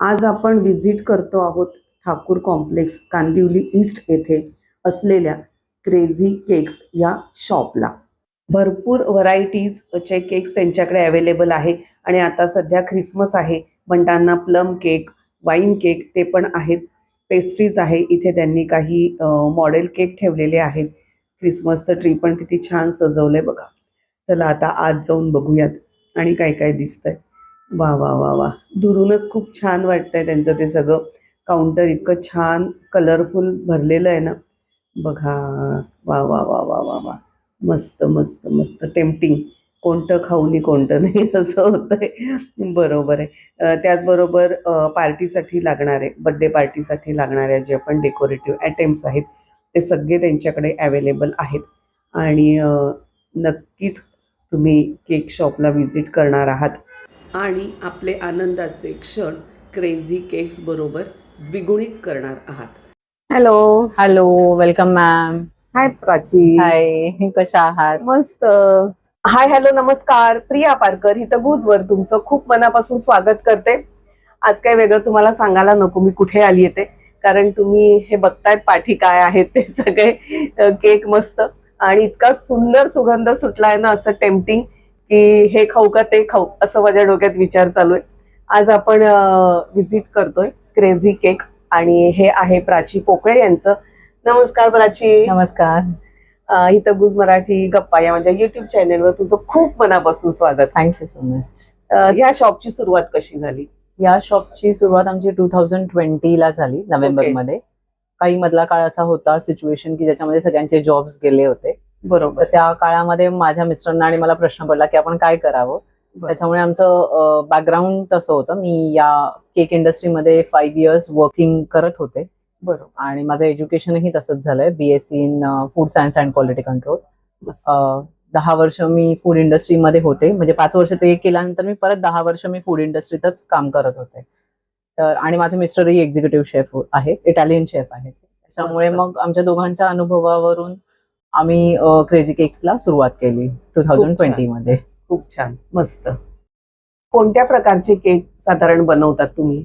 आज आपण व्हिजिट करतो आहोत ठाकूर कॉम्प्लेक्स कांदिवली ईस्ट येथे असलेल्या क्रेझी केक्स या शॉपला भरपूर व्हरायटीजचे केक्स त्यांच्याकडे अवेलेबल आहे आणि आता सध्या ख्रिसमस आहे. म्हणताना प्लम केक वाईन केक ते पण आहेत. पेस्ट्रीज आहे. इथे त्यांनी काही मॉडेल केक ठेवलेले आहेत. ख्रिसमसचं ट्री पण किती छान सजवलंय बघा. चला आता आज जाऊन बघूयात आणि काय काय दिसतंय. वा वा वा वा. दुरूनच खूप छान वाटतंय त्यांचं ते सगळं. काउंटर इतकं छान कलरफुल भरलेलं आहे ना. बघा. वा वा वा वा वा वा. मस्त मस्त मस्त. टेम्पटिंग कोणतं खाऊ नी कोणतं नाही असं होतंय. बरोबर आहे. त्याचबरोबर पार्टीसाठी लागणारे बड्डे पार्टीसाठी लागणाऱ्या जे पण डेकोरेटिव्ह ॲटेम्प्स आहेत. ते सगळे त्यांच्याकडे अवेलेबल आहेत. आणि नक्कीच तुम्ही केक शॉपला व्हिजिट करणार आहात. आणि आपले आनंदाचे क्षण क्रेझी केक्स बरोबर द्विगुणित करणार आहात. Hello hello welcome ma'am hi Prachi. Hi कशा आहात? मस्त. हाय हॅलो नमस्कार. प्रिया पारकर इथं गुजवर तुमचं खूप मनापासून स्वागत करते. आज काय वेगळं तुम्हाला सांगायला नको मी कुठे आली येते? कारण तुम्ही हे बघतायत पाठी काय आहेत ते सगळे केक मस्त. आणि इतका सुंदर सुगंध सुटलाय ना असं टेम्पटिंग की हे खाऊ का ते खाऊ असं माझ्या डोक्यात विचार चालू आहे. आज आपण व्हिजिट करतोय क्रेझी केक आणि हे आहे प्राची पोकळे यांचं. नमस्कार प्राची. नमस्कार. इथं गुज मराठी गप्पा या माझ्या युट्यूब चॅनेलवर तुझं खूप मनापासून स्वागत. थँक्यू सो मच या शॉपची सुरुवात कशी झाली? या शॉपची सुरुवात आमची टू थाउजंड ट्वेंटी ला झाली नोव्हेंबरमध्ये काही मधला काळ असा होता सिच्युएशन की ज्याच्यामध्ये सगळ्यांचे जॉब्स गेले होते. बरोबर. त्या काळामध्ये माझ्या मिस्टरांना आणि मला प्रश्न पडला की आपण काय करावं. त्याच्यामुळे आमचं बॅकग्राऊंड तसं होतं. मी या केक इंडस्ट्रीमध्ये फाईव्ह इयर्स वर्किंग करत होते. बरोबर. आणि माझं एज्युकेशनही तसंच झालंय. BSc in food science and quality control दहा वर्ष मी फूड इंडस्ट्रीमध्ये होते. म्हणजे पाच वर्ष ते केल्यानंतर मी परत दहा वर्ष मी फूड इंडस्ट्रीतच काम करत होते. तर आणि माझे मिस्टरही एक्झिक्युटिव्ह शेफ आहेत. इटालियन शेफ आहेत. त्याच्यामुळे. मग आमच्या दोघांच्या अनुभवावरून आम्ही क्रेझी केक्सला सुरुवात केली टू थाउजंड छान. ट्वेंटी मध्ये. खूप छान. मस्त. कोणत्या प्रकारचे केक साधारण बनवतात तुम्ही?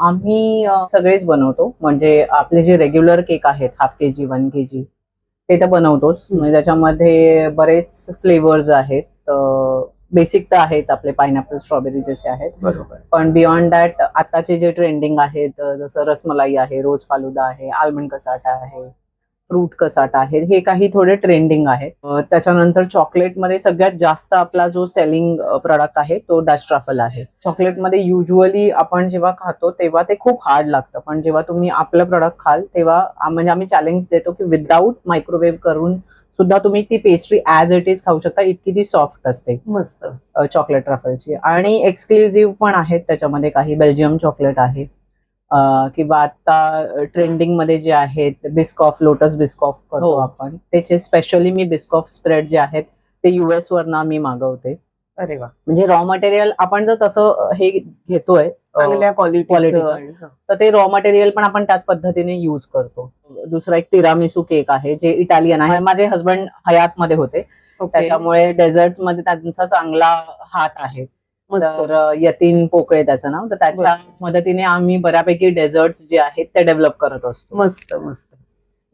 आम्ही सगळेच बनवतो. म्हणजे आपले जे रेग्युलर केक आहेत half K G one K G ते तर बनवतोच. म्हणजे त्याच्यामध्ये बरेच फ्लेवर्स आहेत. बेसिक तर आहेच आपले पायनॅपल स्ट्रॉबेरी जसे आहेत. बरोबर. पण बियॉन्ड दॅट आताचे जे ट्रेंडिंग आहेत जसं रसमलाई आहे रोज फालुदा आहे आल्मंड कसाटा आहे फ्रूट कसाटा आहे हे काही थोडे ट्रेंडिंग आहेत. अ, त्याच्यानंतर चॉकलेटमध्ये सगळ्यात जास्त आपला जो सेलिंग प्रोडक्ट आहे तो डच ट्रफल आहे. चॉकलेटमध्ये युजली आपण जेव्हा खातो तेव्हा ते खूप हार्ड लागतं. पण जेव्हा तुम्ही आपलं प्रोडक्ट खाल तेव्हा म्हणजे आम्ही चॅलेंज देतो की विदाऊट मायक्रोवेव्ह करून सुद्धा तुम्ही ती पेस्ट्री ॲज इट इज खाऊ शकता. इतकी ती सॉफ्ट असते. मस्त. चॉकलेट ट्रफलची आणि एक्सक्लुझिव्ह पण आहेत त्याच्यामध्ये काही बेल्जियम चॉकलेट आहे. किंवा आता ट्रेंडिंगमध्ये जे आहेत बिस्कॉफ लोटस बिस्कॉफ करतो हो. आपण. त्याचे स्पेशली मी बिस्कॉफ स्प्रेड जे आहेत ते युएस वरनं मी मागवते. अरे वा. म्हणजे रॉ मटेरियल आपण जर तसं हे घेतोय चांगल्या क्वालिटी तर ते रॉ मटेरियल पण आपण त्याच पद्धतीने युज करतो. दुसरा एक तिरामिसू केक आहे जे इटालियन आहे. माझे हस्बंड हयात मध्ये होते त्याच्यामुळे डेझर्टमध्ये त्यांचा चांगला हात आहे. तर यतीन पोकळे त्याचं नाव. तर त्याच्या मदतीने आम्ही बऱ्यापैकी डेझर्ट जे आहेत ते डेव्हलप करत असतो. मस्त मस्त.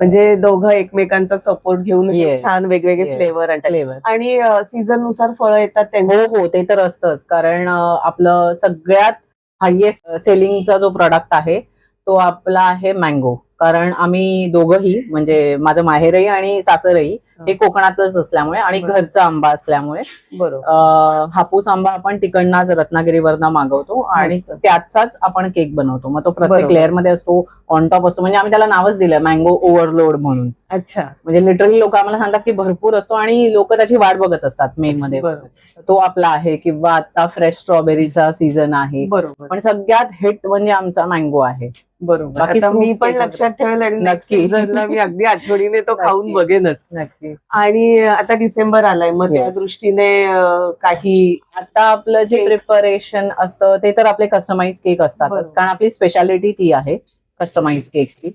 म्हणजे दोघं एकमेकांचा सपोर्ट घेऊन Yes. छान वेगवेगळे Yes. फ्लेवर आणतात. फ्लेवर आणि सीझननुसार फळं येतात त्यांचे. हो हो ते तर असतंच. कारण अ, आपलं सगळ्यात हायएस्ट सेलिंगचा जो प्रोडक्ट आहे तो आपला आहे मँगो कारण आम्ही दोघंही म्हणजे माझं माहेरही आणि सासरही हे कोकणातच असल्यामुळे आणि. घरचा आंबा असल्यामुळे बरोबर. हापूस आंबा आपण तिकडनाच रत्नागिरीवरनं मागवतो आणि. त्याचाच आपण केक बनवतो. मग तो प्रत्येक. लेअरमध्ये असतो ऑन टॉप असतो. म्हणजे आम्ही त्याला नावच दिलं मँगो ओव्हरलोड म्हणून. अच्छा. म्हणजे लिटरली लोक आम्हाला सांगतात की भरपूर असतो आणि लोक त्याची वाट बघत असतात मे मध्ये. तो आपला आहे किंवा आता फ्रेश स्ट्रॉबेरीचा सीझन आहे. पण सगळ्यात हिट म्हणजे आमचा मँगो आहे. बरोबर. मी पण cake लक्षात ठेवेल आणि नक्की. मी अगदी आठवणीने तो खाऊन नक्की. बघेनच नक्की आणि आता डिसेंबर आलाय मग त्या Yes. दृष्टीने अं, काही आता आपलं जे Cake. प्रिपरेशन असतं ते तर आपले कस्टमाइज केक असतातच. कारण आपली स्पेशालिटी ती आहे कस्टमाइज केकची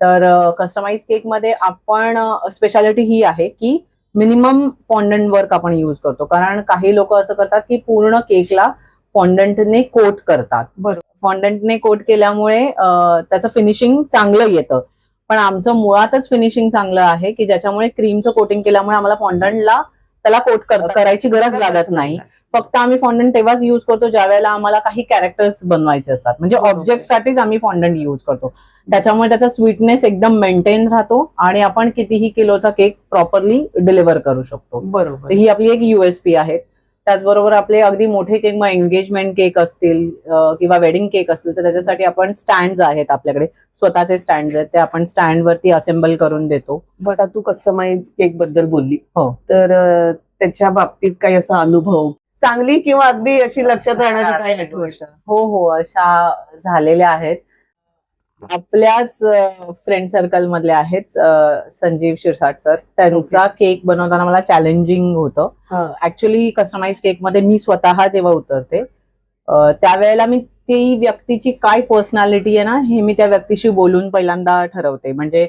तर कस्टमाइज केकमध्ये आपण स्पेशालिटी ही आहे की मिनिमम फॉन्डंट वर्क आपण यूज करतो कारण काही लोक असं करतात की पूर्ण केकला फॉन्डंटने कोट करतात बरोबर फॉन्डंटने कोट केल्यामुळे त्याचं फिनिशिंग चांगलं येतं. पण आमचं मुळातच फिनिशिंग चांगलं आहे की ज्याच्यामुळे क्रीमचं कोटिंग केल्यामुळे आम्हाला फॉन्डंटला त्याला कोट करायची गरज लागत नाही. फक्त आम्ही फॉन्डंट तेव्हाच युज करतो ज्या वेळेला आम्हाला काही कॅरेक्टर्स बनवायचे असतात. म्हणजे बरोबर. ऑब्जेक्ट साठीच आम्ही फॉन्डंट युज करतो. त्याच्यामुळे त्याचा स्वीटनेस एकदम मेंटेन राहतो आणि आपण कितीही किलोचा केक प्रॉपरली डिलिव्हर करू शकतो. बरोबर. ही आपली एक युएसपी आहे. त्याचबरोबर आपले अगदी मोठे केक मग एंगेजमेंट केक असतील किंवा वेडिंग केक असतील तर त्याच्यासाठी आपण स्टँड आहेत आपल्याकडे. स्वतःचे स्टँड आहेत ते आपण स्टँड वरती असेंबल करून देतो. बट आता तू कस्टमाइज केकबद्दल बोलली. हो. तर त्याच्या बाबतीत काही असा अनुभव? चांगली किंवा अगदी अशी लक्षात राहणारी काही आठवण? हो हो अशा झालेल्या आहेत. आपल्याच फ्रेंड सर्कल मधले आहेत संजीव शिरसाट सर. त्यांचा केक बनवताना मला चॅलेंजिंग होतं. ऍक्च्युली कस्टमाइज केकमध्ये मी स्वतः जेव्हा उतरते त्यावेळेला मी ती व्यक्तीची काय पर्सनॅलिटी आहे ना हे मी त्या व्यक्तीशी बोलून पहिल्यांदा ठरवते. म्हणजे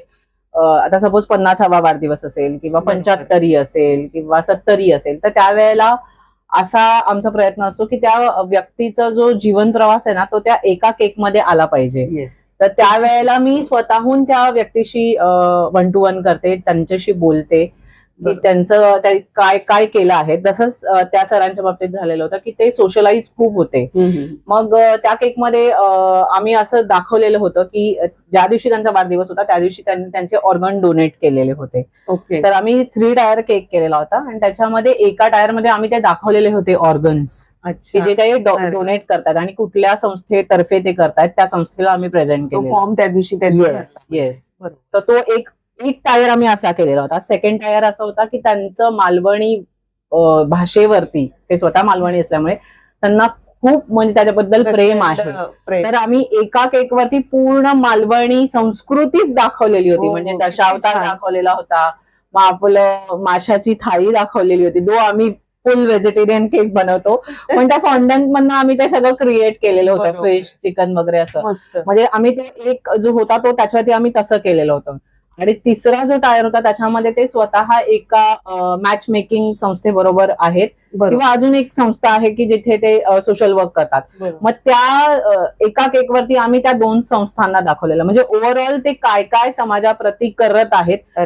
आता सपोज पन्नासावा वाढदिवस असेल किंवा. पंच्याहत्तरी असेल किंवा सत्तरी असेल तर त्यावेळेला असा आमचा प्रयत्न असतो की त्या व्यक्तीचा जो जीवन प्रवास आहे ना तो त्या एका केकमध्ये आला पाहिजे. येस तर त्यावेळेला मी स्वतःहून त्या व्यक्तीशी वन टू वन करते त्यांच्याशी बोलते. की. त्यांचं त्या- काय काय केलं आहे. तसंच त्या सरांच्या बाबतीत झालेलं होतं की ते सोशलाइज खूप होते. मग त्या केकमध्ये आम्ही असं दाखवलेलं होतं की ज्या दिवशी त्यांचा वाढदिवस होता त्या दिवशी त्यांनी त्यांचे ऑर्गन डोनेट केलेले होते. ओके तर आम्ही थ्री टायर केक केलेला होता आणि त्याच्यामध्ये एका टायरमध्ये आम्ही ते दाखवलेले होते ऑर्गन्स की अच्छा जे ते. डोनेट करतात आणि कुठल्या संस्थेतर्फे ते करतात त्या संस्थेला आम्ही प्रेझेंट केले फॉर्म त्या दिवशी येस. येस. तर तो एक एक टायर आम्ही असा केलेला होता. सेकंड टायर असा होता की त्यांचं मालवणी भाषेवरती ते स्वतः मालवणी असल्यामुळे त्यांना खूप म्हणजे त्याच्याबद्दल प्रेम आहे. प्रेम. तर आम्ही एका केक वरती पूर्ण मालवणी संस्कृतीच दाखवलेली होती. हो, म्हणजे हो, दशावतार छान. दाखवलेला होता. मग आपलं माशाची थाळी दाखवलेली होती. दो आम्ही फुल व्हेजिटेरियन केक बनवतो. पण त्या फॉन्डंट मधनं आम्ही ते सगळं क्रिएट केलेलं होतं. फिश चिकन वगैरे असं. म्हणजे आम्ही ते एक जो होता तो त्याच्यावरती आम्ही तसं केलेलं होतं. आणि तिसरा जो टायर होता त्याच्यामध्ये ते स्वतः एका मॅच मेकिंग संस्थेबरोबर आहेत. किंवा अजून एक संस्था आहे की जिथे ते सोशल वर्क करतात. मग त्या एका केकवरती आम्ही त्या दोन संस्थांना दाखवलेलं. म्हणजे ओव्हरऑल ते काय काय समाजाप्रती करत आहेत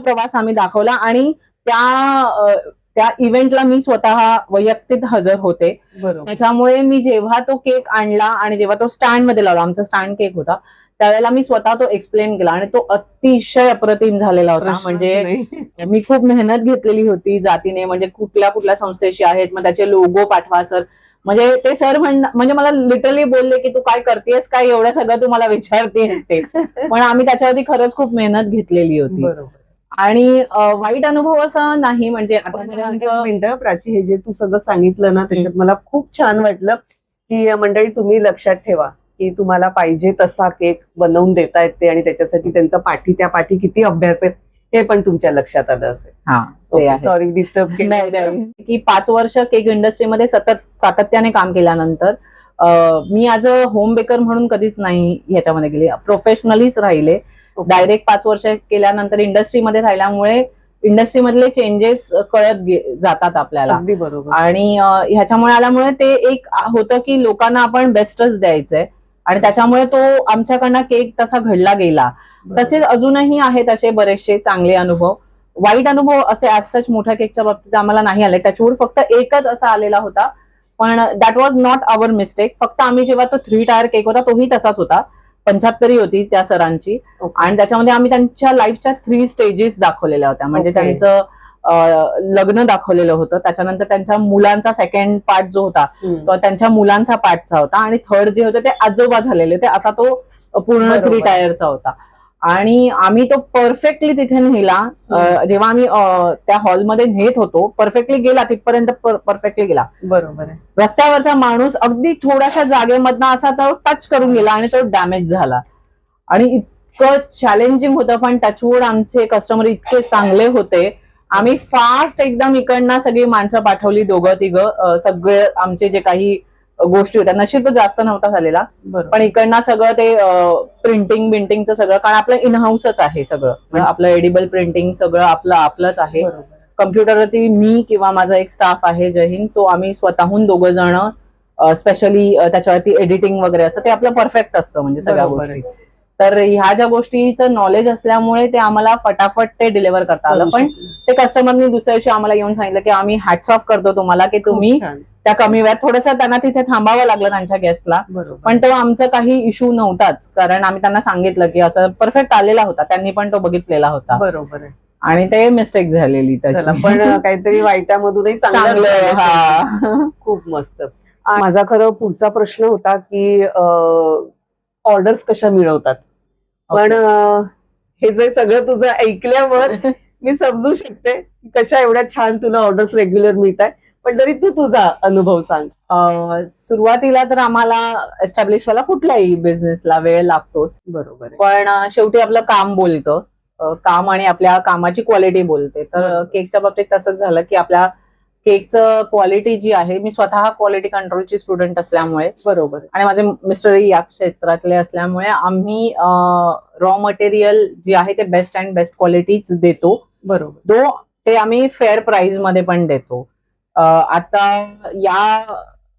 प्रवास आम्ही दाखवला. आणि त्या त्या इव्हेंटला मी स्वतः वैयक्तिक हजर होते. त्याच्यामुळे मी जेव्हा तो केक आणला आणि जेव्हा तो स्टँडमध्ये लावला आमचा स्टँड केक होता त्यावेळेला मी स्वतः तो एक्सप्लेन केला आणि तो अतिशय अप्रतिम झालेला होता. म्हणजे. मी खूप मेहनत घेतलेली होती जातीने. म्हणजे कुठल्या कुठल्या संस्थेशी आहेत मग त्याचे लोगो पाठवा सर म्हणजे ते सर म्हण म्हणजे मला लिटरली बोलले की तू काय करतेस काय एवढं सगळं तू मला विचारतेस ते. पण आम्ही त्याच्यावरती खरंच खूप मेहनत घेतलेली होती. आणि वाईट अनुभव असा नाही. म्हणजे मिनिटं प्राची हे जे तू सगळं सांगितलं ना त्याच्यात मला खूप छान वाटलं की या मंडळी तुम्ही लक्षात ठेवा. की तुम्हाला पाहिजे तसा केक बनवून देता येते आणि त्याच्यासाठी त्यांचा पाठी त्या पाठी किती अभ्यास आहे हे पण तुमच्या लक्षात आलं असेल. हा ते सॉरी डिस्टर्ब. की पाच वर्ष केक इंडस्ट्रीमध्ये सतत सातत्याने काम केल्यानंतर मी ॲज अ होम बेकर म्हणून कधीच नाही ह्याच्यामध्ये गेले. प्रोफेशनलीच राहिले. डायरेक्ट पाच वर्ष केल्यानंतर इंडस्ट्रीमध्ये राहिल्यामुळे इंडस्ट्रीमधले चेंजेस कळत जातात आपल्याला. आणि ह्याच्यामुळे आल्यामुळे ते एक होतं की लोकांना आपण बेस्टच द्यायचंय. आणि त्याच्यामुळे तो आमच्याकडनं केक तसा घडला गेला. तसेच अजूनही आहेत असे बरेचसे चांगले अनुभव. वाईट अनुभव असे as सच मोठ्या केकच्या बाबतीत आम्हाला नाही आले. टचवूड फक्त एकच असा आलेला होता. पण that was not our mistake फक्त आम्ही जेव्हा तो थ्री टायर केक होता तोही तसाच होता. पंच्याहत्तरी होती त्या सरांची. आणि त्याच्यामध्ये आम्ही त्यांच्या लाईफच्या थ्री स्टेजेस दाखवलेल्या होत्या. म्हणजे. त्यांचं लग्न दाखवलेलं होतं. त्याच्यानंतर त्यांच्या मुलांचा सेकंड पार्ट जो होता. तो त्यांच्या मुलांचा पार्टचा होता आणि थर्ड जे होते ते आजोबा झालेले होते. असा तो पूर्ण. थ्री टायरचा होता. आणि आम्ही तो परफेक्टली तिथे नेला. जेव्हा आम्ही त्या हॉलमध्ये नेत होतो परफेक्टली गेला तिथपर्यंत परफेक्टली गेला. बरोबर रस्त्यावरचा माणूस अगदी थोड्याशा जागेमधनं असा तो टच करून गेला आणि तो डॅमेज झाला. आणि इतकं चॅलेंजिंग होतं पण टचवूड आमचे कस्टमर इतके चांगले होते. आम्ही फास्ट एकदम इकडनं सगळी माणसं पाठवली दोघं तिघं. सगळे आमचे जे काही गोष्टी होत्या नशीब जास्त नव्हता झालेला. पण इकडनं सगळं ते प्रिंटिंग बिंटिंगचं सगळं कारण आपलं इन हाऊसच आहे सगळं. म्हणजे आपलं एडिबल प्रिंटिंग सगळं आपलं आपलंच आहे. कम्प्युटरवरती मी किंवा माझा एक स्टाफ आहे जय हिंद तो आम्ही स्वतःहून दोघं जण स्पेशली त्याच्यावरती एडिटिंग वगैरे असं ते आपलं परफेक्ट असतं म्हणजे सगळ्या गोष्टी. तर ह्या ज्या गोष्टीचं नॉलेज असल्यामुळे ते आम्हाला फटाफट ते डिलिव्हर करता आलं. पण ते कस्टमरनी दुसऱ्या दिवशी आम्हाला येऊन सांगितलं की आम्ही हॅट्स ऑफ करतो तुम्हाला की तुम्ही. त्या कमी वेळात थोडंसं त्यांना तिथे थांबावं लागलं त्यांच्या गेस्टला पण तेव्हा आमचं काही इश्यू नव्हताच. कारण आम्ही त्यांना सांगितलं की असं परफेक्ट आलेला होता. त्यांनी पण तो बघितलेला होता. बरोबर आणि ते मिस्टेक झालेली पण काहीतरी वाईटामधूनही चांगलं खूप मस्त. माझा खरं पुढचा प्रश्न होता की ऑर्डर्स कशा मिळवतात? पण हे जे सगळं तुझं ऐकल्यावर मी समजू शकते कशा एवढ्या छान तुला ऑर्डर्स रेग्युलर मिळत आहे पण तरी तू तुझा अनुभव सांग. सुरुवातीला तर आम्हाला एस्टॅब्लिश व्हायला कुठल्याही बिझनेसला वेळ लागतोच. बरोबर पण शेवटी आपलं काम बोलतं. काम आणि आपल्या कामाची क्वालिटी बोलते. तर. केकच्या बाबतीत तसंच झालं की आपल्या केकचं क्वालिटी जी आहे मी स्वतः क्वालिटी कंट्रोलची स्टुडंट असल्यामुळे बरोबर. आणि माझे मिस्टरही या क्षेत्रातले असल्यामुळे आम्ही रॉ मटेरियल जे आहे ते बेस्ट अँड बेस्ट क्वालिटीच देतो. बरोबर. तो ते आम्ही फेअर प्राइसमध्ये पण देतो. आता या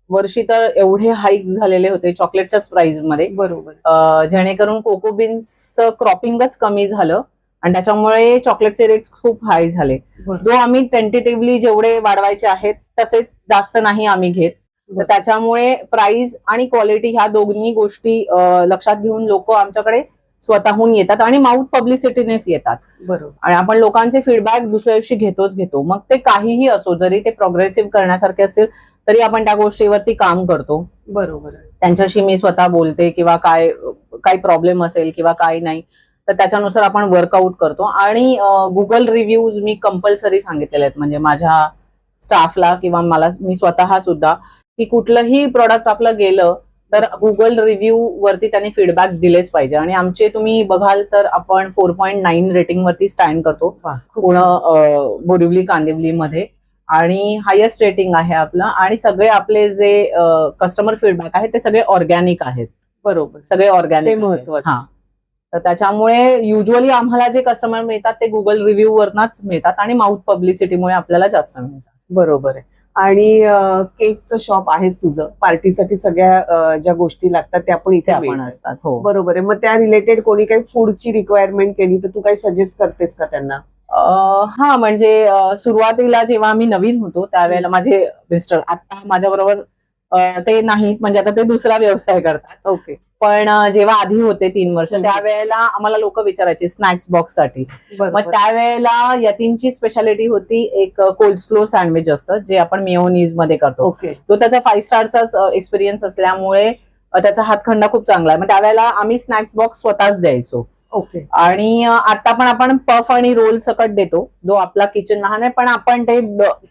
वर्षी तर एवढे हाईक झालेले होते चॉकलेटच्याच प्राइसमध्ये. बरोबर. जेणेकरून कोको बीन्सचं क्रॉपिंगच कमी झालं. आणि त्याच्यामुळे चॉकलेटचे रेट खूप हाय झाले. जो आम्ही टेंटेटिव्हली जेवढे वाढवायचे आहेत तसेच जास्त नाही आम्ही घेत. तर. त्याच्यामुळे प्राइस आणि क्वालिटी ह्या दोन्ही गोष्टी लक्षात घेऊन लोक आमच्याकडे स्वतःहून येतात आणि माउथ पब्लिसिटीनेच येतात. बरोबर. आणि आपण लोकांचे फीडबॅक दुसऱ्या दिवशी घेतोच घेतो. मग ते काहीही असो जरी ते प्रोग्रेसिव्ह करण्यासारखे असतील तरी आपण त्या गोष्टीवरती काम करतो. बरोबर. त्यांच्याशी मी स्वतः बोलते किंवा काय काही प्रॉब्लेम असेल किंवा काही नाही. तर त्याच्यानुसार आपण वर्कआउट करतो. आणि गुगल रिव्ह्यूज मी कंपल्सरी सांगितलेले आहेत. म्हणजे माझ्या स्टाफला किंवा मला मी स्वतः सुद्धा की कुठलंही प्रॉडक्ट आपलं गेलं तर गुगल रिव्ह्यू वरती त्यांनी फीडबॅक दिलेच पाहिजे. आणि आमचे तुम्ही बघाल तर आपण फोर पॉईंट नाईन रेटिंग वरती स्टँड करतो. पूर्ण बोरिवली कांदिवलीमध्ये. आणि हायेस्ट रेटिंग आहे आपलं. आणि सगळे आपले जे कस्टमर फीडबॅक आहेत ते सगळे ऑर्गॅनिक आहेत. बरोबर. सगळे ऑर्गॅनिक हा. तर त्याच्यामुळे युजली आम्हाला जे कस्टमर मिळतात ते गुगल रिव्ह्यू वरनच मिळतात आणि माउथ पब्लिसिटीमुळे आपल्याला जास्त मिळतात. बरोबर आहे. आणि केकचं शॉप आहेच तुझं. पार्टीसाठी सगळ्या ज्या गोष्टी लागतात त्या पण इथे आपण. असतात हो. बरोबर आहे. मग त्या रिलेटेड कोणी काही फूडची रिक्वायरमेंट केली तर तू काही सजेस्ट करतेस का त्यांना? हा म्हणजे सुरुवातीला जेव्हा आम्ही नवीन होतो त्यावेळेला माझे मिस्टर आता माझ्या बरोबर ते नाहीत म्हणजे आता ते दुसरा व्यवसाय करतात. ओके. पण जेव्हा आधी होते तीन वर्ष. त्यावेळेला आम्हाला लोक विचारायचे स्नॅक्स बॉक्ससाठी मग त्यावेळेला यतीनची स्पेशालिटी होती एक कोल्ड स्लो सँडविच असतं जे आपण मेयोनीजमध्ये करतो. ओके. तो त्याचा फाईव्ह स्टारचाच एक्सपिरियन्स असल्यामुळे त्याचा हातखंडा खूप चांगला आहे. मग त्यावेळेला आम्ही स्नॅक्स बॉक्स स्वतःच द्यायचो. ओके. आणि आता पण आपण पफ आणि रोल सकट देतो. जो आपला किचन लहान आहे पण आपण ते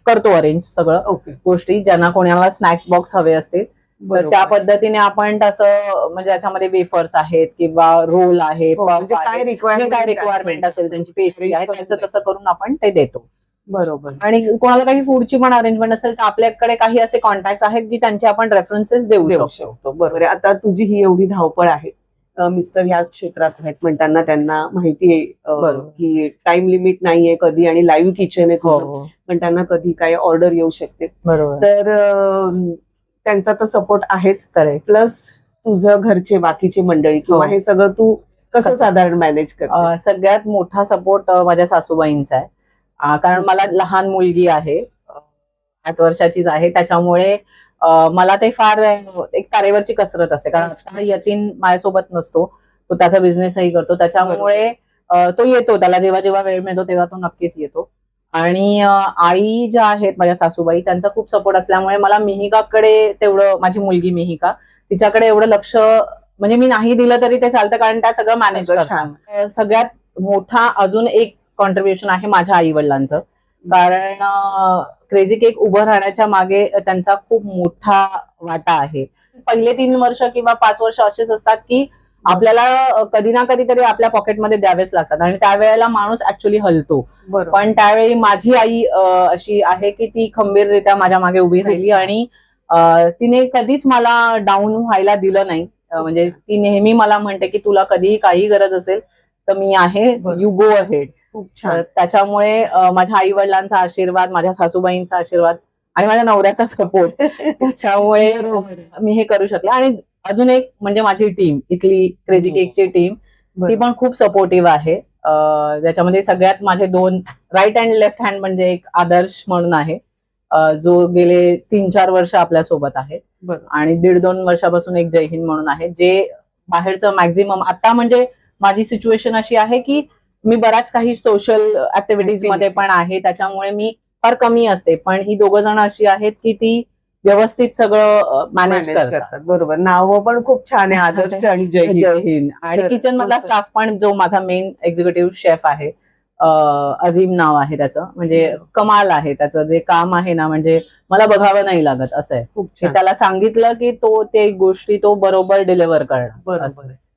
करतो अरेंज सगळं ओके. गोष्टी. ज्यांना कोणाला स्नॅक्स बॉक्स हवे असतील. त्या पद्धतीने आपण तसं म्हणजे त्याच्यामध्ये वेफर्स आहेत किंवा रोल आहे हो, म्हणजे. काय रिक्वायरमेंट असेल त्यांची. पेस्ट्री आहे त्याचं तसं करून आपण ते देतो. बरोबर. आणि कोणाला काही फूडची पण अरेंजमेंट असेल तर आपल्याकडे काही असे कॉन्टॅक्ट आहेत की त्यांचे आपण रेफरन्सेस देऊ शकतो. बरोबर. आता तुझी ही एवढी धावपळ आहे. मिस्टर ह्या क्षेत्रात आहेत म्हणताना त्यांना माहिती आहे. की टाइम लिमिट नाहीये कधी आणि लाईव्ह किचन आहे हो. हो पण त्यांना कधी काय ऑर्डर येऊ शकते तर त्यांचा तर सपोर्ट आहेच प्लस तुझं घरचे बाकीची मंडळी किंवा हो. हे सगळं तू कसं? साधारण मॅनेज करते अ, सगळ्यात मोठा सपोर्ट माझ्या सासूबाईंचा आहे कारण मला लहान मुलगी आहे आठ वर्षाचीच आहे त्याच्यामुळे मला ते फार एक तारेवरची कसरत असते. कारण यतीन माझ्यासोबत नसतो. तो त्याचा बिझनेसही करतो. त्याच्यामुळे तो येतो. त्याला जेव्हा जेव्हा वेळ मिळतो तेव्हा तो नक्कीच येतो. आणि आई ज्या आहेत माझ्या सासूबाई त्यांचा खूप सपोर्ट असल्यामुळे मला मिहिकाकडे तेवढं माझी मुलगी मिहिका तिच्याकडे एवढं लक्ष म्हणजे मी नाही दिलं तरी ते चालतं. कारण त्या सगळं मॅनेज करतात. सगळ्यात मोठा अजून एक कॉन्ट्रीब्युशन आहे माझ्या आई वडिलांचं कारण क्रेझी केक उभं राहण्याच्या मागे त्यांचा खूप मोठा वाटा आहे. पहिले तीन वर्ष किंवा पाच वर्ष असेच असतात की आपल्याला कधी ना कधीतरी आपल्या पॉकेटमध्ये द्यावेच लागतात आणि त्यावेळेला माणूस ऍक्च्युली हलतो. पण त्यावेळी माझी आई अशी आहे की ती खंबीररित्या माझ्या मागे उभी राहिली आणि तिने कधीच मला डाऊन व्हायला दिलं नाही. म्हणजे ती नेहमी मला म्हणते की तुला कधीही काही गरज असेल तर मी आहे. यू गो अहेड खूप छान. त्याच्यामुळे माझ्या आई वडिलांचा आशीर्वाद माझ्या सासूबाईंचा आशीर्वाद आणि माझ्या नवऱ्याचा सपोर्ट त्याच्यामुळे मी हे करू शकले. आणि अजून एक म्हणजे माझी टीम इथली क्रेझी. केकची टीम ती. पण खूप सपोर्टिव्ह आहे. अं, त्याच्यामध्ये सगळ्यात माझे दोन राईट अँड लेफ्ट हँड म्हणजे एक आदर्श म्हणून आहे. जो गेले तीन चार वर्ष आपल्यासोबत आहे. बरं. आणि दीड दोन वर्षापासून एक जय हिंद म्हणून आहे. जे बाहेरचं मॅक्झिमम आता म्हणजे माझी सिच्युएशन अशी आहे की मी बऱ्याच काही सोशल ऍक्टिव्हिटीजमध्ये पण आहे त्याच्यामुळे मी फार कमी असते. पण ही दोघं जण अशी आहेत की ती व्यवस्थित सगळं मॅनेज करतात. बरोबर. नाव पण खूप छान आहे आदर्श आणि जय हिंद. जय हिंद. आणि किचन मधला. स्टाफ पण जो माझा मेन एक्झिक्युटिव्ह शेफ आहे अं, अझीम नाव आहे त्याचं. म्हणजे कमाल आहे त्याचं. जे काम आहे ना म्हणजे मला बघावं नाही लागत असं आहे. त्याला सांगितलं की तो ते गोष्टी तो बरोबर डिलिव्हर करणार. बरोबर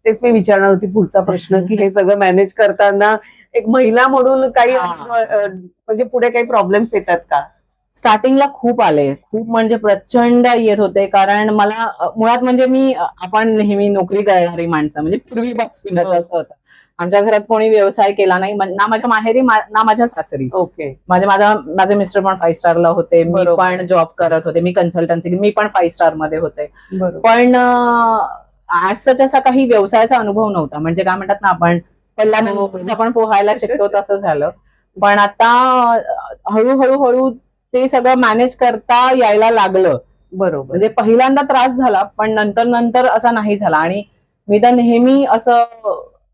तेच मी विचारणार होती पुढचा प्रश्न की हे सगळं मॅनेज करताना एक महिला म्हणून काही म्हणजे पुढे काही प्रॉब्लेम्स येतात का? स्टार्टिंगला खूप आले. खूप म्हणजे प्रचंड येत होते. कारण मला मुळात म्हणजे मी आपण नेहमी नोकरी करणारी माणसं म्हणजे पूर्वीपासूनच हो. असं होतं. आमच्या घरात कोणी व्यवसाय केला नाही. ना माझ्या माहेरी ना माझ्या सासरी. ओके माझे माझा माझे मिस्टर पण फाईव्ह स्टारला होते. मी. पण जॉब करत होते. मी कन्सल्टन्सी मी पण फाईव्ह स्टारमध्ये होते. पण आज सच असा काही व्यवसायाचा अनुभव नव्हता. म्हणजे काय म्हणतात ना आपण पहिल्यांदा आपण पोहायला शिकतो तसं झालं. पण आता हळूहळू हळू ते सगळं मॅनेज करता यायला लागलं. बरोबर. म्हणजे पहिल्यांदा त्रास झाला पण नंतर नंतर असा नाही झाला. आणि मी तर नेहमी असं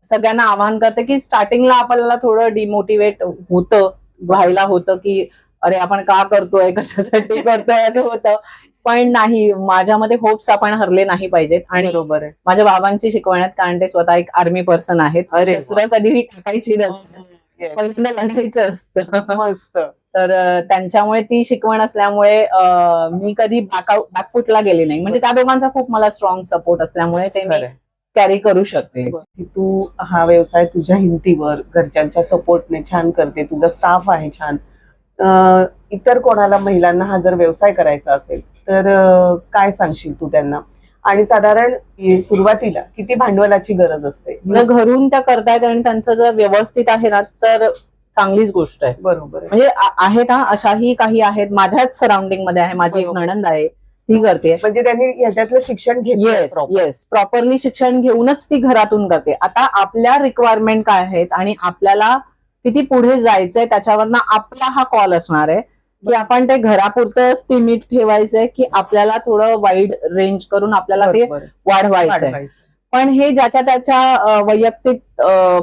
सगळ्यांना आवाहन करते की स्टार्टिंगला आपल्याला थोडं डिमोटिवेट होतं व्हायला होतं की अरे आपण का करतोय? कशासाठी करतोय? असं होतं. पण नाही माझ्यामध्ये होप्स आपण हरले नाही पाहिजेत. आणि बरोबर आहे. माझ्या बाबांची शिकवण्यात कारण ते स्वतः एक आर्मी पर्सन आहेत. अरे वा. शस्त्र कधीही टाकायची नसतं. पहिल्यांदा लढायचं असतं. मस्त. तर अ, त्यांच्यामुळे ती शिकवण असल्यामुळे अ, मी कधी बॅकआउट बॅकफुटला गेले नाही. म्हणजे त्या दोघांचा खूप मला स्ट्रॉंग सपोर्ट असल्यामुळे ते मी खरंय. कॅरी करू शकते. की तू हा व्यवसाय तुझ्या हिमतीवर घरच्यांच्या सपोर्टने छान करते. तुझा स्टाफ आहे छान. इतर कोणाला महिलांना हा जर व्यवसाय करायचा असेल तर काय सांगशील तू त्यांना? आणि साधारण सुरुवातीला किती भांडवलाची गरज असते? जर घरून त्या करतायत आणि त्यांचं जर व्यवस्थित आहे ना तर चांगलीच गोष्ट आहे. बरोबर. म्हणजे आहेत हा अशाही काही आहेत माझ्याच सराउंडिंगमध्ये आहे माझी एक. नणंद आहे ती करते. म्हणजे त्यांनी ह्याच्यातलं शिक्षण घेतलं येस येस प्रॉपरली शिक्षण घेऊनच ती घरातून करते. आता आपल्या रिक्वायरमेंट काय आहेत आणि आपल्याला किती पुढे जायचंय त्याच्यावरनं आपला हा कॉल असणार आहे. की आपण ते घरापुरतं स्थिमित ठेवायचंय की आपल्याला थोडं वाईड रेंज करून आपल्याला ते वाढवायचंय. पण हे ज्याच्या त्याच्या वैयक्तिक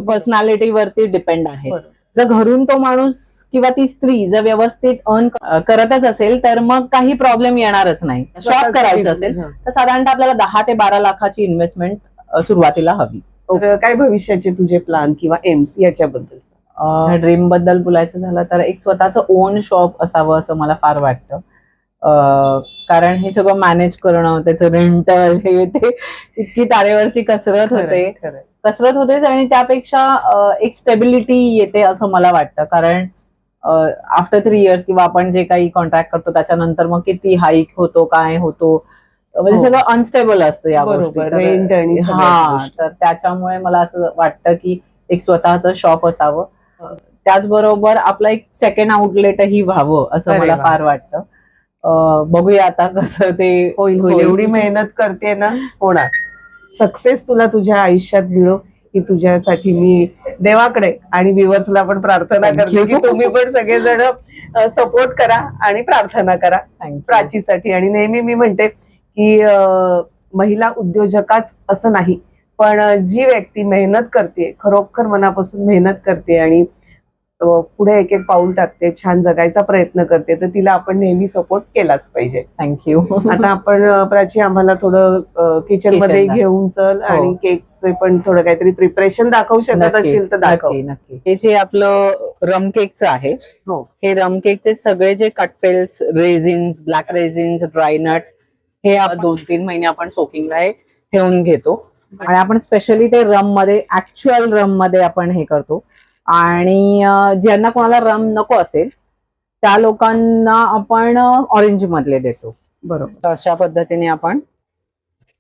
पर्सनॅलिटी वरती डिपेंड आहे. जर घरून तो माणूस किंवा ती स्त्री जर व्यवस्थित अर्न करतच असेल तर मग काही प्रॉब्लेम येणारच नाही. शॉप करायचं असेल तर साधारणतः आपल्याला दहा ते बारा लाखाची इन्व्हेस्टमेंट सुरुवातीला हवी. काय भविष्याचे तुझे प्लान किंवा एम्स याच्याबद्दल? ड्रीमबद्दल बोलायचं झालं तर एक स्वतःचं ओन शॉप असावं असं मला फार वाटतं कारण हे सगळं मॅनेज करणं त्याचं रेंटल हे ते इतकी तारेवरची कसरत होते. कसरत होतेच आणि त्यापेक्षा एक स्टेबिलिटी येते असं मला वाटतं कारण आफ्टर थ्री इयर्स किंवा आपण जे काही कॉन्ट्रॅक्ट करतो त्याच्यानंतर मग किती हाईक होतो काय होतो म्हणजे हो. सगळं अनस्टेबल असतं या गोष्टी हा. तर त्याच्यामुळे मला असं वाटतं की एक स्वतःचं शॉप असावं त्याचबरोबर आपलं एक सेकंड आउटलेटही व्हावं असं मला. फार वाटतं बघूया आता कसं ते होईल होईल एवढी मेहनत करते ना होणार सक्सेस तुला तुझ्या आयुष्यात मिळो ही तुझ्यासाठी मी देवाकडे आणि व्ह्युअर्सला पण प्रार्थना करते. की तुम्ही पण सगळेजण सपोर्ट करा आणि प्रार्थना करा. प्राचीसाठी आणि नेहमी मी म्हणते की महिला उद्योजकाच असं नाही पण जी व्यक्ती मेहनत करते खरोखर मनापासून मेहनत करते आणि पुढे एक एक पाऊल टाकते छान जगायचा प्रयत्न करते तर तिला आपण नेहमी सपोर्ट केलाच पाहिजे थँक्यू आता आपण प्राची आम्हाला थोडं किचनमध्ये. घेऊन चल हो. आणि केकचे पण थोडं काहीतरी प्रिपरेशन दाखवू शकत असेल तर दाखव नक्की हे जे आपलं रम केकचं आहे हो. हे रम केकचे सगळे जे cut peels raisins black raisins dry nut हे दोन तीन महिने आपण सोकिंगला हे ठेवून घेतो आणि आपण स्पेशली ते रममध्ये ऍक्च्युअल रममध्ये आपण हे करतो. आणि ज्यांना कोणाला रम नको असेल त्या लोकांना आपण ऑरेंज मधले देतो. बरोबर. अशा पद्धतीने आपण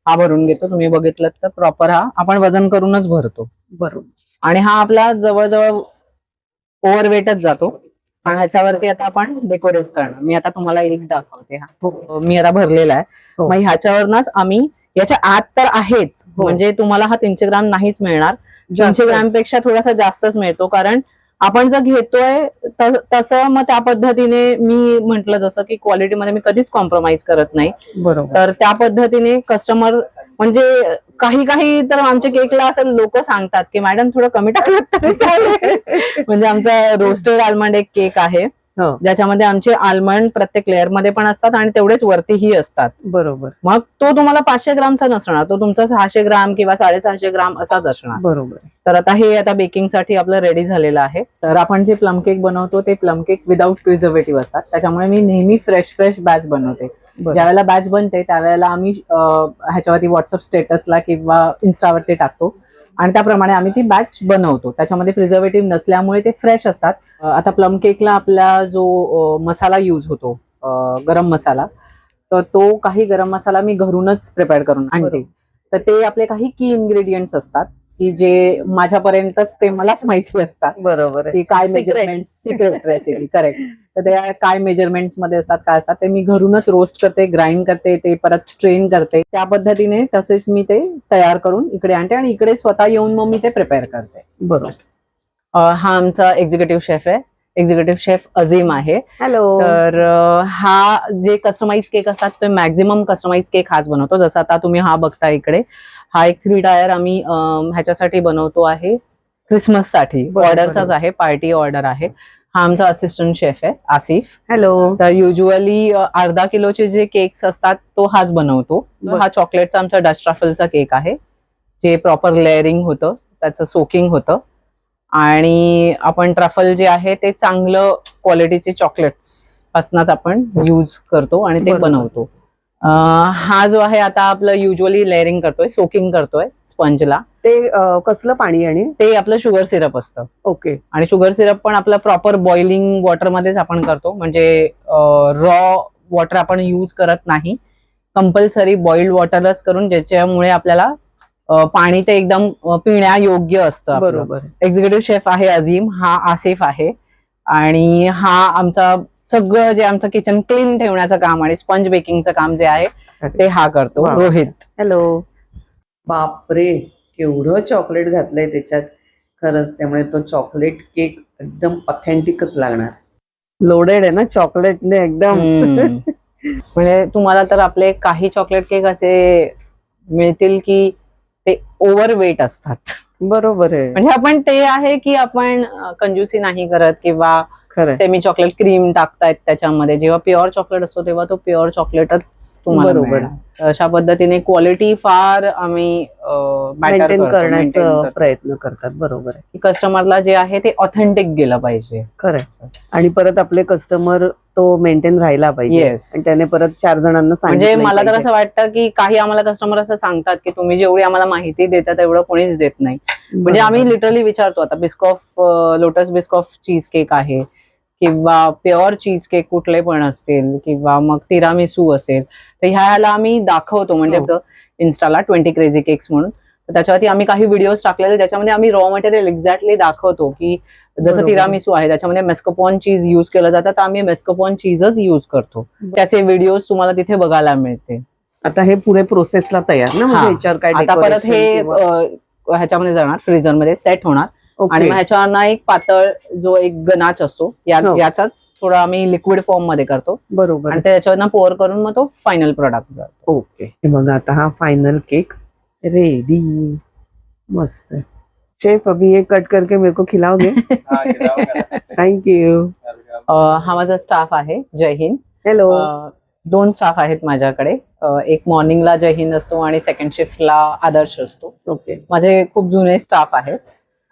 हा भरून घेतो. तुम्ही बघितलं तर प्रॉपर हा आपण वजन करूनच भरतो. बरोबर. आणि हा आपला जवळजवळ ओव्हरवेटच जातो. आणि ह्याच्यावरती आता आपण डेकोरेट करणार. मी आता तुम्हाला एक दाखवते हा. हो. मी आता भरलेला आहे. हो. मग ह्याच्यावरनच आम्ही याच्या आत तर आहेच. हो. म्हणजे तुम्हाला हा तीनशे ग्राम नाहीच मिळणार. तीनशे. ग्रामपेक्षा थोडासा जास्तच मिळतो. कारण आपण जर घेतोय तसं मग त्या पद्धतीने मी म्हंटल जसं की क्वालिटीमध्ये मी कधीच कॉम्प्रोमाइज करत नाही. बरोबर. तर त्या पद्धतीने कस्टमर म्हणजे काही काही तर आमच्या केकला असं लोक सांगतात की मॅडम थोडं कमी टाकलं तरी चालेल. म्हणजे आमचा रोस्टेड आल्मंड एक केक आहे. ज्याच्यामध्ये आमचे आल्मंड प्रत्येक लेअरमध्ये पण असतात आणि तेवढेच वरतीही असतात. बरोबर. मग तो तुम्हाला पाचशे ग्रामचा नसणार तो तुमचा सहाशे ग्राम किंवा साडेसहाशे ग्राम असाच असणार. बरोबर. तर आता हे आता बेकिंगसाठी आपलं रेडी झालेलं आहे. तर आपण जे प्लम केक बनवतो ते प्लम केक विदाऊट प्रिझर्वेटिव्ह असतात. त्याच्यामुळे मी नेहमी फ्रेश फ्रेश बॅच बनवते. बरोबर. ज्या वेळेला बॅच बनते त्यावेळेला आम्ही ह्याच्यावरती व्हॉट्सअप स्टेटसला किंवा इन्स्टावरती टाकतो. आणि त्याप्रमाणे आम्ही ती बॅच बनवतो. त्याच्यामध्ये प्रिझर्वेटिव्ह नसल्यामुळे ते फ्रेश असतात. आता प्लम केकला आपला जो मसाला यूज होतो गरम मसाला तर तो काही गरम मसाला मी घरूनच प्रिपेअर करून आणते. तर ते आपले काही की इन्ग्रेडियंट्स असतात. की जे माझ्यापर्यंतच ते मलाच माहिती असतात. बरोबर की काय. मेजरमेंट सिक्रेट रेसिपी करेक्ट तर ते काय मेजरमेंट्समध्ये असतात काय असतात ते मी घरूनच रोस्ट करते ग्राइंड करते ते परत स्ट्रेन करते. त्या पद्धतीने तसेच मी ते तयार करून इकडे आणते आणि इकडे स्वतः येऊन मग मी ते प्रिपेअर करते. बरोबर. हा आमचा एक्झिक्युटिव्ह शेफ आहे. एक्झिक्युटिव्ह शेफ अझीम आहे. हॅलो तर हा जे कस्टमाइज केक असतात ते मॅक्झिमम कस्टमाइज केक हाच बनवतो. जसं आता तुम्ही हा बघता इकडे. हा एक थ्री टायर आम्ही ह्याच्यासाठी बनवतो आहे. क्रिसमससाठी. बरोबर. ऑर्डरचाच आहे. पार्टी ऑर्डर आहे. हा आमचा असिस्टंट शेफ आहे आसिफ. हॅलो तर युजली अर्धा किलोचे जे केक्स असतात तो हाच बनवतो. हा चॉकलेटचा आमचा डस्ट ट्रफलचा केक आहे. जे प्रॉपर लेअरिंग होतं त्याचं सोकिंग होतं. आणि आपण ट्रफल जे आहे ते चांगलं क्वालिटीचे चॉकलेट्स पासूनच आपण यूज करतो आणि ते. बनवतो. हा जो आहे आता आपलं युजली लेअरिंग करतोय सोकिंग करतोय स्पंजला ते कसलं पाणी आणि? ते आपलं शुगर सिरप असतं. ओके. आणि शुगर सिरप पण आपलं प्रॉपर बॉइलिंग वॉटरमध्येच आपण करतो. म्हणजे रॉ वॉटर आपण यूज करत नाही. कंपल्सरी बॉइल्ड वॉटरच करून ज्याच्यामुळे आपल्याला पाणी ते एकदम अं, पिण्यायोग्य असतं. बरोबर एक्झिक्युटिव्ह शेफ आहे अझीम हा आसिफ आहे आणि हा आमचा सगळं जे आमचं किचन क्लीन ठेवण्याचं काम आणि स्पंज बेकिंगचं काम जे आहे. ते हा करतो. रोहित हॅलो बापरे केवढं चॉकलेट घातलंय त्याच्यात खरंच त्यामुळे तो चॉकलेट केक एकदम ऑथेंटिकच लागणार लोडेड आहे ना चॉकलेटने एकदम. म्हणजे तुम्हाला तर आपले काही चॉकलेट केक असे मिळतील की ते ओव्हर वेट असतात. बरोबर आहे. म्हणजे आपण ते आहे की आपण कंजूसी नाही करत किंवा सेमी चॉकलेट क्रीम टाकतायत त्याच्यामध्ये. जेव्हा प्युअर चॉकलेट असतो तेव्हा तो प्युअर चॉकलेटच तुम्हाला बरोबर. अशा पद्धतीने क्वालिटी फार आम्ही मेंटेन करण्याचा प्रयत्न करतात बरोबर आहे. कस्टमरला जे आहे ते ऑथेंटिक गेलं पाहिजे. खरं आहे. आणि परत आपले कस्टमर तो मेंटेन राहिला पाहिजे. त्याने परत चार जणांना म्हणजे मला तर असं वाटतं की काही आम्हाला कस्टमर असं सांगतात की तुम्ही जेवढी आम्हाला माहिती देता तेवढं कोणीच देत नाही. म्हणजे आम्ही लिटरली विचारतो आता Biscoff Lotus Biscoff cheesecake आहे. किंवा प्युअर चीज केक कुठले पण असतील किंवा मग तिरामिसू असेल तर ह्याला आम्ही दाखवतो म्हणजे हो. इन्स्टाला ट्वेंटी क्रेझी केक्स म्हणून त्याच्यावरती आम्ही काही व्हिडिओज टाकलेले ज्याच्यामध्ये आम्ही रॉ मटेरियल एक्झॅक्टली दाखवतो की जसं. तिरामिसू आहे त्याच्यामध्ये मेस्कोपॉन चीज युज केलं जातं तर आम्ही मेस्कोपॉन चीजच युज करतो त्याचे व्हिडिओज तुम्हाला तिथे बघायला मिळते आता हे पुढे प्रोसेसला तयार ना हा. म्हणजे याच्यावर काय आता परत हे ह्याच्यामध्ये जाणार फ्रीजरमध्ये सेट होणार. आणि मग ह्याच्यावर एक पातळ जो एक गनाच असतो हो. याचाच थोडा आम्ही लिक्विड फॉर्ममध्ये करतो. बरोबर. आणि त्याच्यावर पोअर करून मग तो फायनल प्रोडक्ट जातो. ओके बघा आता हा फाइनल केक रेडी मस्त. शेफ अभी ये कट करके मेरे को खिलाओगे? थैंक यू हा माझा स्टाफ आहे जय हिंद. हॅलो दोन स्टाफ आहेत माझ्याकडे. एक मॉर्निंगला जय हिंद असतो आणि सेकंड शिफ्टला आदर्श असतो. ओके माझे खूप जुने स्टाफ आहेत.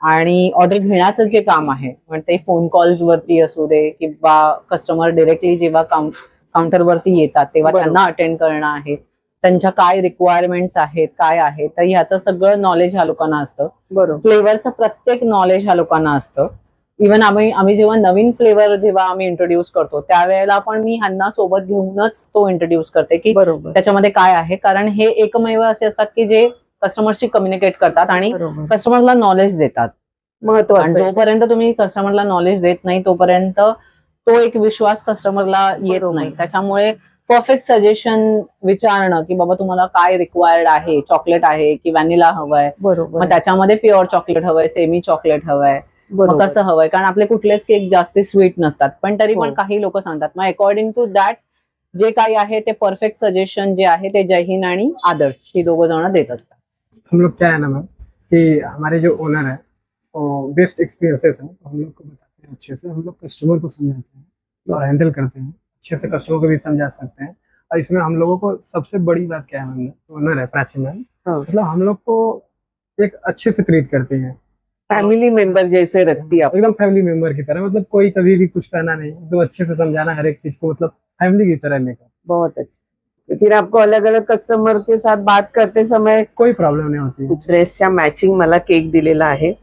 आणि ऑर्डर घेण्याचं जे काम आहे म्हणजे ते फोन कॉल्स वरती असू दे किंवा कस्टमर डिरेक्टली जेव्हा काउंटर वरती येतात तेव्हा. त्यांना अटेंड करणं आहे. त्यांच्या काय रिक्वायरमेंट्स आहेत काय आहे तर ह्याचं सगळं नॉलेज ह्या लोकांना असतं. बरोबर. फ्लेवरचं प्रत्येक नॉलेज ह्या लोकांना असतं. इव्हन आम्ही आम्ही जेव्हा नवीन फ्लेवर जेव्हा आम्ही इंट्रोड्यूस करतो त्यावेळेला पण मी ह्यांना सोबत घेऊनच तो इंट्रोड्यूस करते की बरोबर. त्याच्यामध्ये काय आहे. कारण हे एकमेव असे असतात की जे कस्टमरशी कम्युनिकेट करतात आणि कस्टमरला नॉलेज देतात. महत्वाचं आहे. जोपर्यंत तुम्ही कस्टमरला नॉलेज देत नाही तोपर्यंत तो एक विश्वास कस्टमरला येत. नाही. त्याच्यामुळे परफेक्ट सजेशन विचारणं की बाबा तुम्हाला काय रिक्वायर्ड आहे चॉकलेट आहे की व्हॅनिला हवंय. मग त्याच्यामध्ये प्युअर चॉकलेट हवंय सेमी चॉकलेट हवंय. मग. कसं हवंय? कारण आपले कुठलेच केक जास्ती स्वीट नसतात. पण तरी पण हो. काही लोक सांगतात. मग अकॉर्डिंग टू दॅट जे काही आहे ते परफेक्ट सजेशन जे आहे ते जयहिंद आणि आदर्श ही दोघं जण देत असतात. हम लोग क्या है ना मैम कि हमारे जो ओनर है वो बेस्ट एक्सपीरियंसेस हैं तो हम लोग को बताते हैं अच्छे से। हम लोग कस्टमर को समझाते हैं और हैंडल करते हैं अच्छे से कस्टमर को भी समझा सकते हैं। और इसमें हम लोगों को सबसे बड़ी बात क्या है मैम ओनर है प्राची मैम। हाँ। मतलब हम लोग को एक अच्छे से ट्रीट करती हैं। फैमिली मेंबर जैसे रखती आप। एकदम फैमिली मेंबर की तरह मतलब कोई कभी भी कुछ कहना नहीं एकदम अच्छे से समझाना हर एक चीज़ को मतलब फैमिली की तरह लेकर। बहुत अच्छा। फिर आपको अलग अलग कस्टमर के साथ बात करते समय कोई प्रॉब्लम नहीं होती। है ड्रेसच्या मॅचिंग मला केक दिलेला आहे.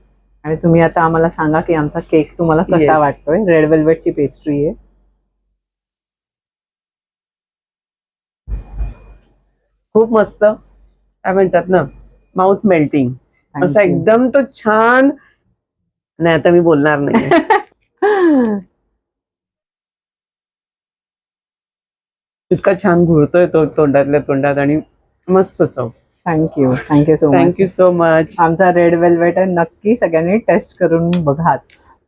आणि तुम्ही आता आम्हाला सांगा की आमचा केक तुम्हाला कसा Yes. वाटतोय? रेड वेल्वेटची पेस्ट्री आहे. खूप मस्त. काय म्हणतात ना? माउथ मेल्टिंग Thank असा you. एकदम तो छान नाही आता मी बोलणार नाही इतका छान घुरतोय तो तोंडातल्या तोंडात आणि मस्त चव. Thank you thank you so much thank you so much आमचा रेड वेल्वेट आहे. नक्की सगळ्यांनी टेस्ट करून बघाच.